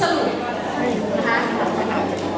สรุปนะคะ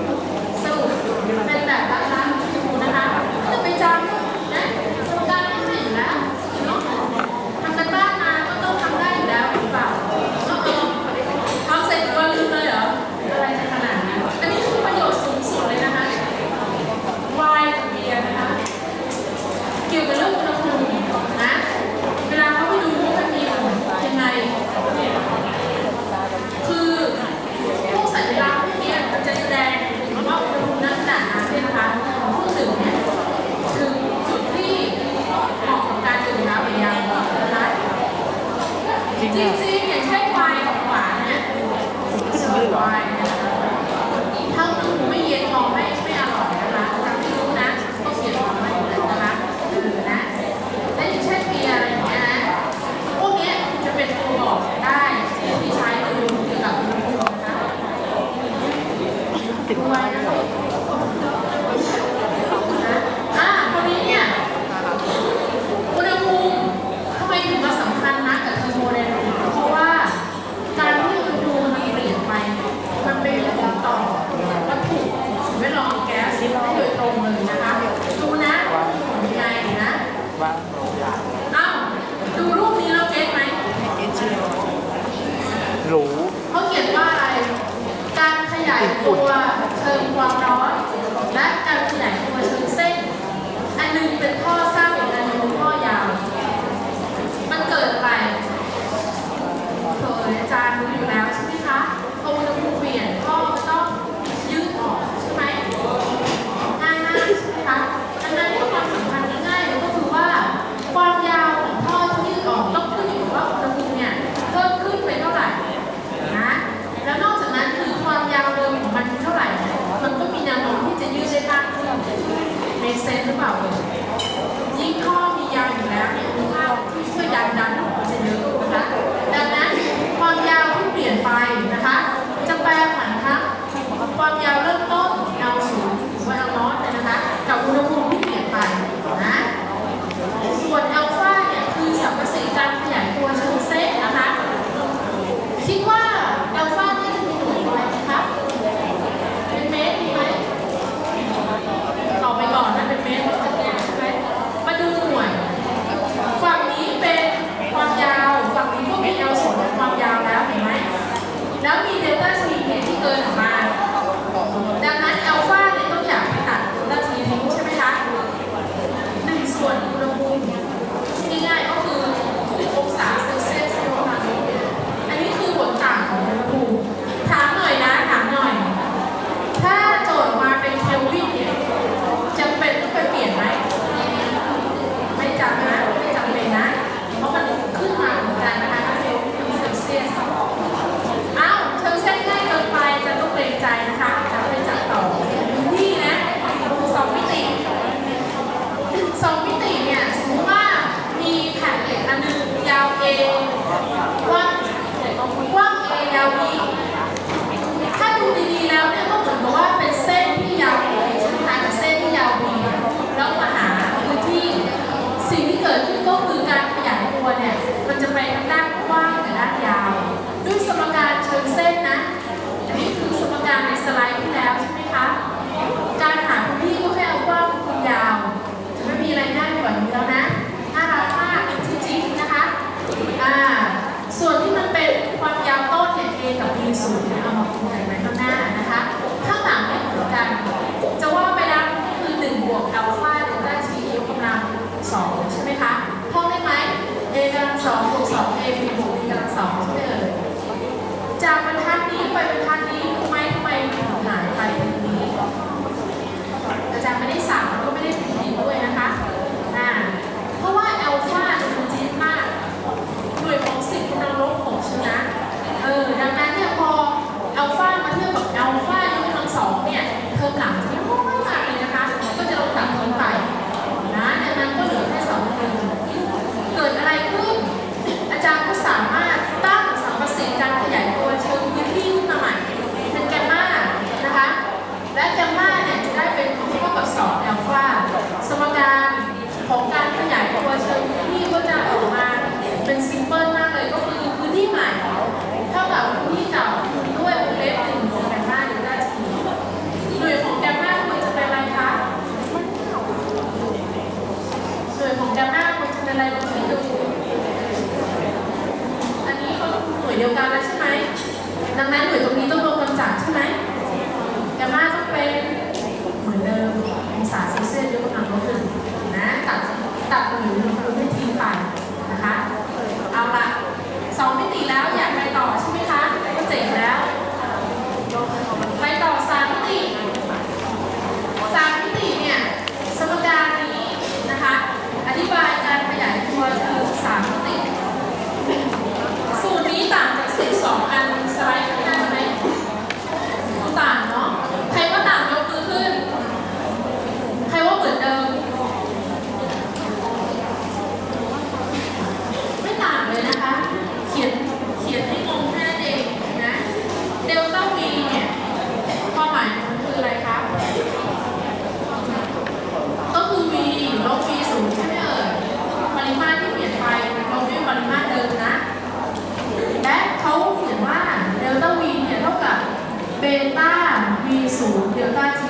V ศูนย์เดลต้า T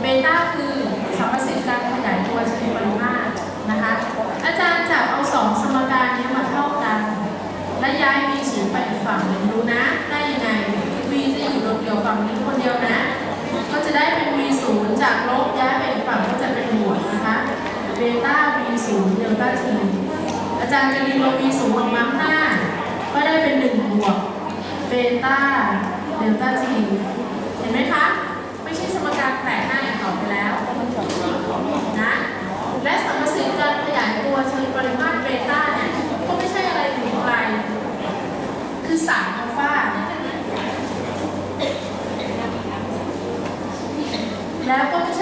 เบต้าคือสัมประสิทธิ์การขยายตัวชนิดปริมาตรนะคะอาจารย์จะเอาสองสมการนี้มาเท่ากัน และย้าย V ศูนย์ไปฝั่งหนึ่งดูนะ ได้ยังไง V จะอยู่ตรงเดียวฝั่งนี้คนเดียวนะ ก็จะได้เป็น V ศูนย์จากลบย้ายไปฝั่งก็จะเป็นบวกนะคะเบต้า V ศูนย์เดลต้า T อาจารย์จะมีลบ V ศูนย์ออกมาข้างหน้าก็ได้เป็นหนึ่งบวกเบต้า เดลต้าจีเห็นไหมคะ ไม่ใช่สมการแปลกหน้าอย่างต่อไปแล้วนะและสมรสิทธิ์การขยายตัวเชิงปริมาตรเบต้าเนี่ยก็ไม่ใช่อะไรถึงไกลคือสารอัลฟาแล้วก็ไม่ใช่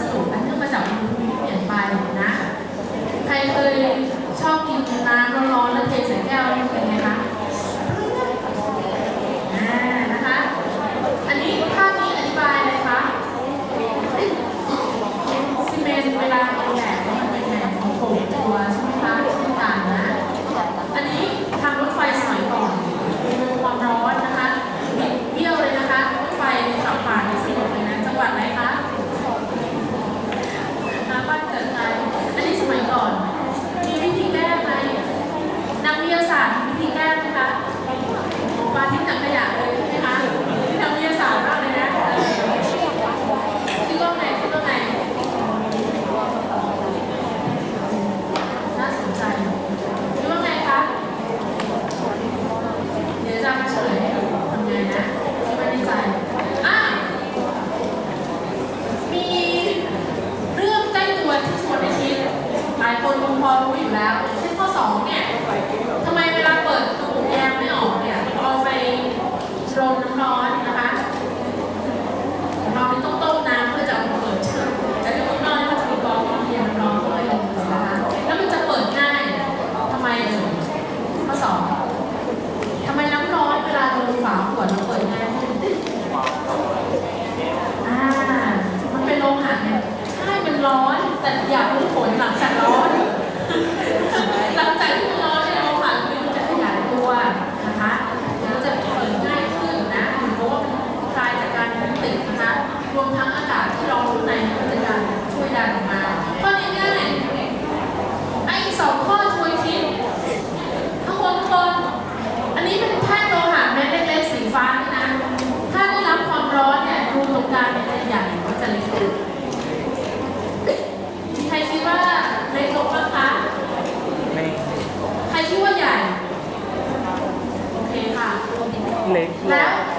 ます หลังจากร้อนหลังจากที่ร้อนเนี่ยเราผ่านไปมันจะขยายตัวนะคะมันจะเปิดง่ายขึ้นนะเพราะว่ามันคลายจากการติดนะคะรวมทั้งอากาศที่เรารู้ในก็จะดันช่วยดันออกมาข้อนี้ง่ายไอ้สองข้อช่วยคิดข้างคนคนอันนี้เป็นแท่งโลหะแม็ดเล็กๆสีฟ้านี่นะถ้าได้รับความร้อนเนี่ยรูตรงการเนี่ย 来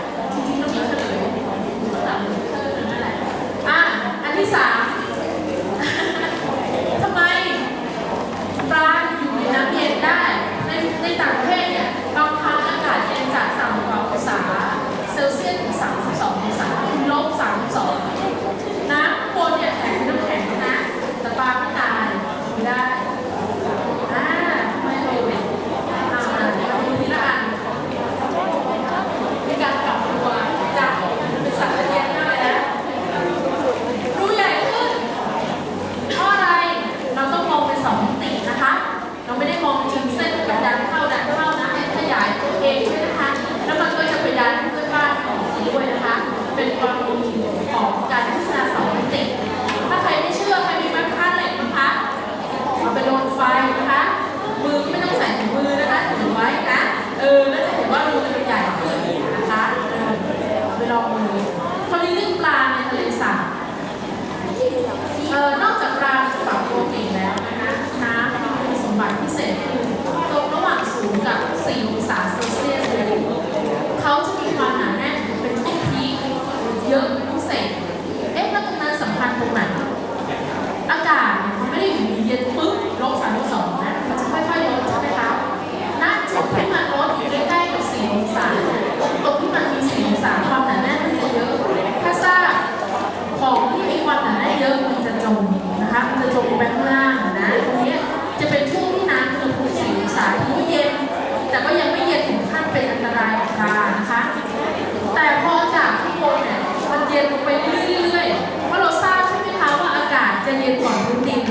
ของดารนะคะ แต่พอจากข้างบนเนี่ยมันเย็นลงไปเรื่อยๆเพราะเราทราบใช่ไหมคะว่าอากาศจะเย็นกว่าพื้นดิน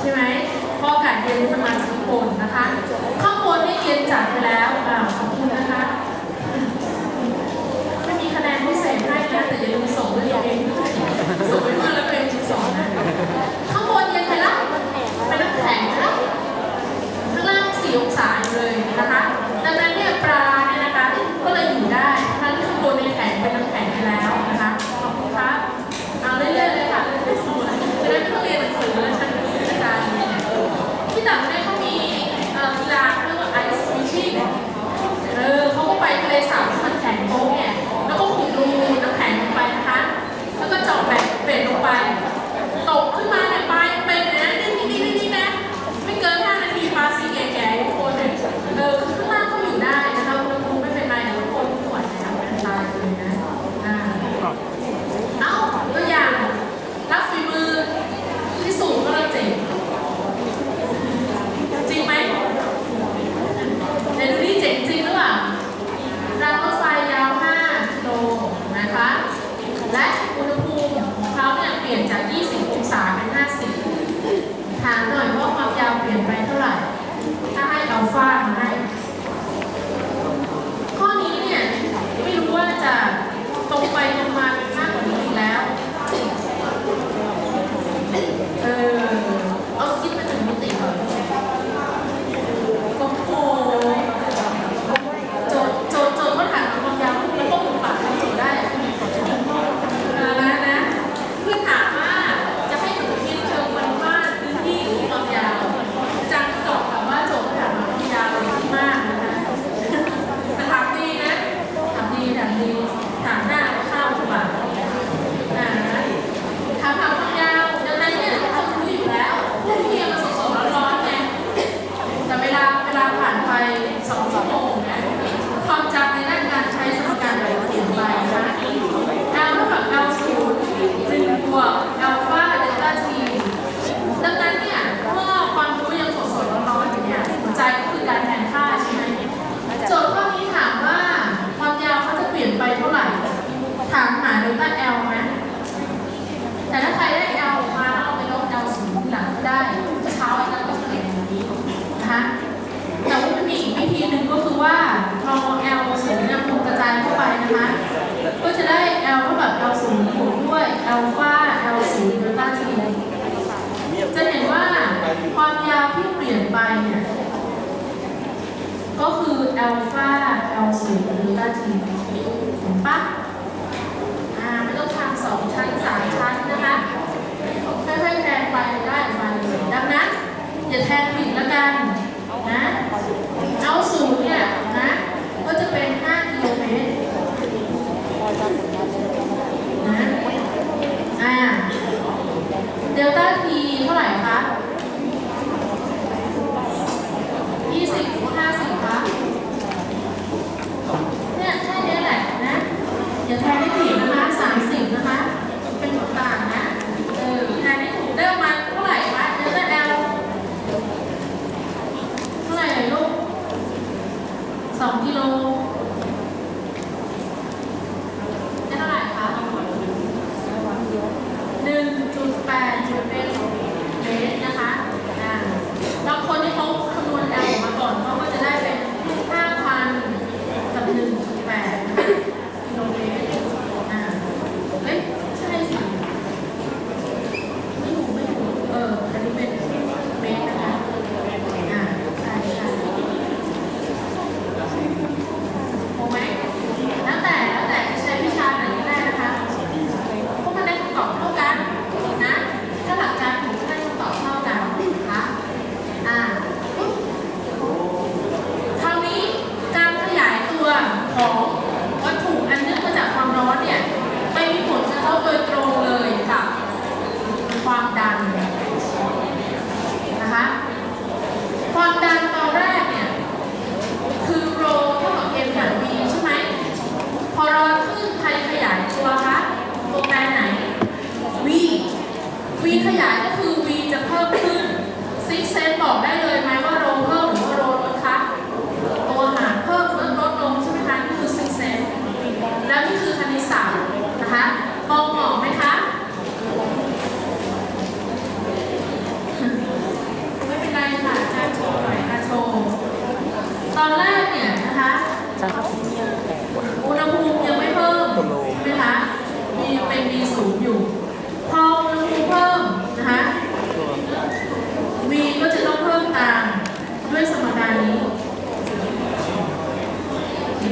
ใช่ไหมพออากาศเย็นมันมาข้างบนนะคะ ข้างบนนี่เย็นจัดไปแล้วอ่าขอบคุณนะคะไม่มีคะแนนพิเศษให้แนะแต่อย่าลืมส่งด้วยตัวเองส่งไปเพื่อนแล้วเป็นจุดสองนะข้างบนเย็นไปแล้วเป็นน้ำแข็งแล้วข้างล่างสี่องศาเลยนะคะ ดังนั้นเนี่ย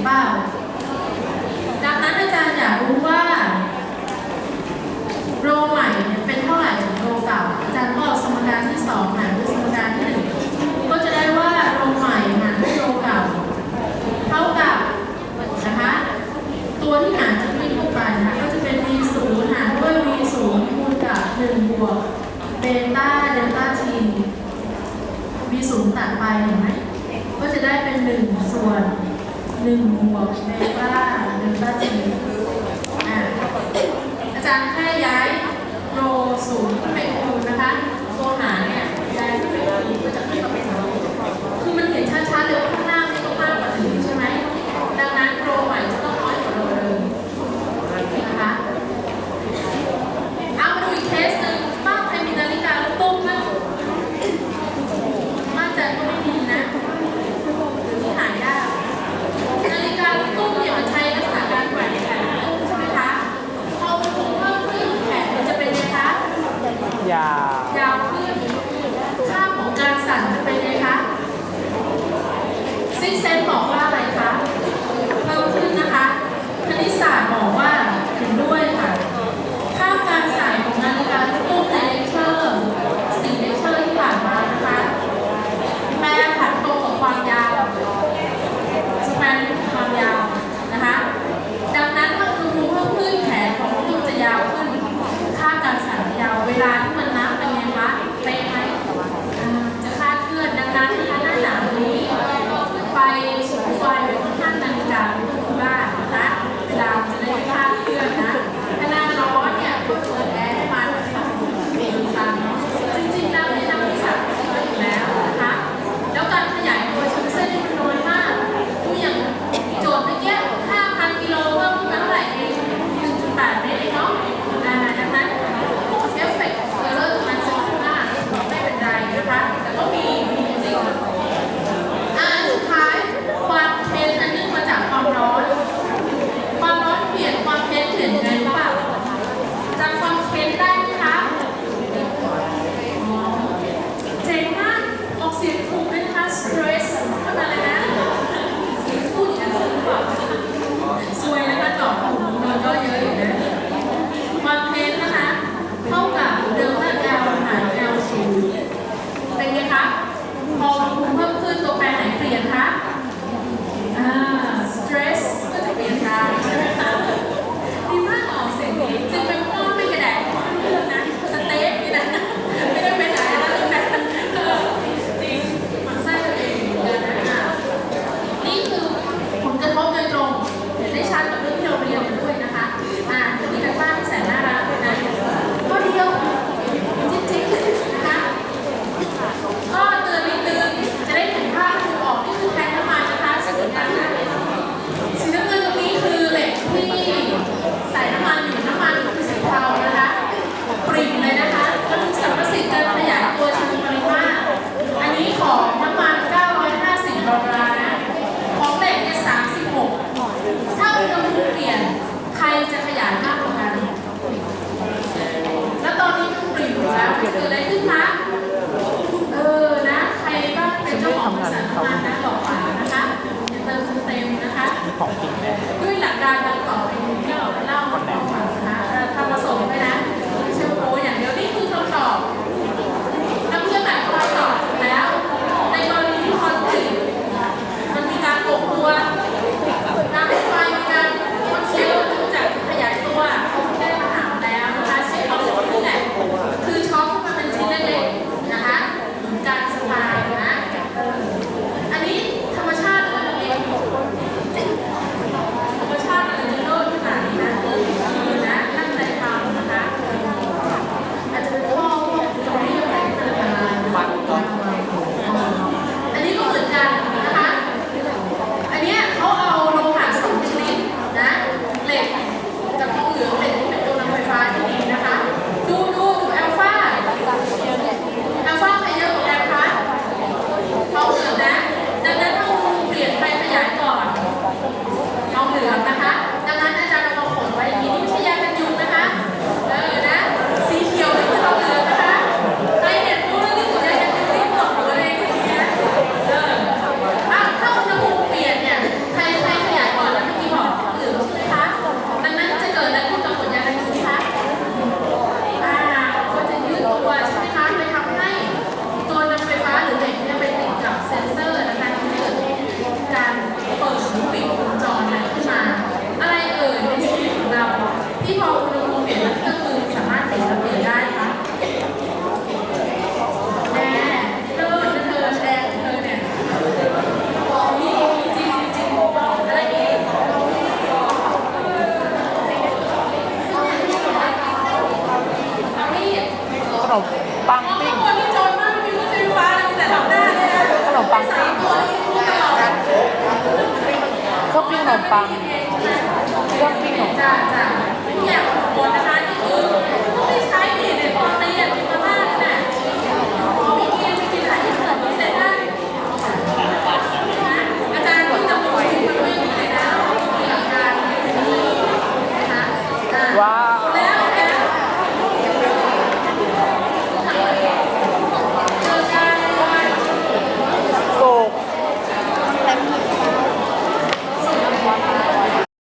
เปล่าดังนั้นอาจารย์อยากรู้ว่าโรใหม่เป็นเท่าไหร่ของโรเก่าอาจารย์ก็เอาสมการที่สองหารด้วยสมการที่หนึ่งก็จะได้ว่าโรใหม่หารด้วยโรเก่าเท่ากับนะคะตัวที่หารจะวิ่งเข้าไปนะคะก็จะเป็น v 0หารด้วย v 0คูณกับ1บวกเบต้าเดลต้า t v 0ตัดไปเห็นไหมก็จะได้เป็น1ส่วน 1บวกเบต้าเดลต้า t อ่าอาจารย์แค่ย้ายโรศูนย์ขึ้นไปคูณนะคะตัวหารเนี่ยย้ายขึ้นไปคูณก็จะขึ้นมาเป็นคือมันเห็นชัดๆเลยว่าข้างหน้าไม่ต้องมากกว่าหนึ่งใช่ไหมดังนั้น